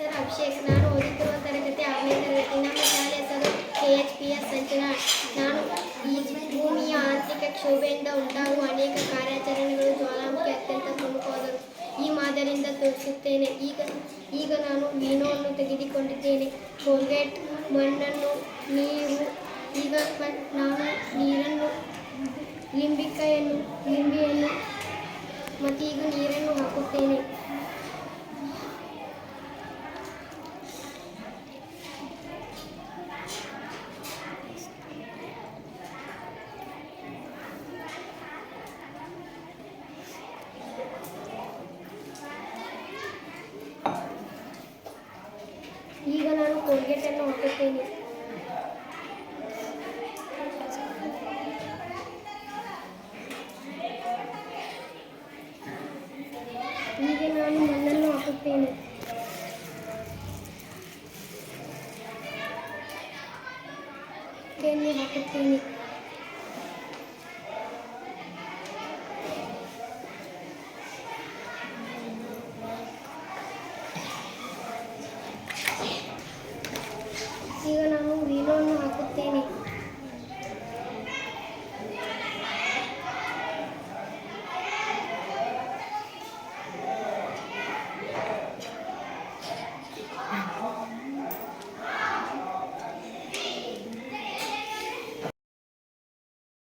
Sir Abhishek, ನಾನು ಓದುತ್ತಿರುವ ತರಗತಿ ಆರನೇ ತರಗತಿ. ನಮ್ಮ ಶಾಲೆ ಹೆಸರು ಕೆ ಎಚ್ ಪಿ ಎಸ್ ಸಂಚನ ನಾನು ಈ ಭೂಮಿಯ ಆರ್ಥಿಕ ಕ್ಷೋಭೆಯಿಂದ ಉಂಟಾಗುವ ಅನೇಕ ಕಾರ್ಯಾಚರಣೆಗಳು ಜ್ವಾಲಾಮುಖಿ ಅತ್ಯಂತ ಪ್ರಮುಖವಾದವು ಈ ಮಾದರಿಯಿಂದ ತೋರಿಸುತ್ತೇನೆ. ಈಗ ಈಗ ನಾನು ಮೀನುವನ್ನು ತೆಗೆದುಕೊಂಡಿದ್ದೇನೆ. ಕೋಲ್ಗೇಟ್ ಮಣ್ಣನ್ನು ನೀರು, ಈಗ ನಾನು ನೀರನ್ನು, ಲಿಂಬಿಕಾಯನ್ನು, ಲಿಂಬಿಯನ್ನು ಮತ್ತು ಈಗ ನೀರನ್ನು ಹಾಕುತ್ತೇನೆ. ಈಗ ನಾನು ಕೋಲ್ಗೇಟನ್ನು ಹಾಕುತ್ತೇನೆ ಈಗ ನಾನು ಮಣ್ಣನ್ನು ಹಾಕುತ್ತೇನೆ ಎಣ್ಣೆ ಹಾಕುತ್ತೇನೆ ಈಗ ನಾನು ವೀಣವನ್ನು ಹಾಕುತ್ತೇನೆ.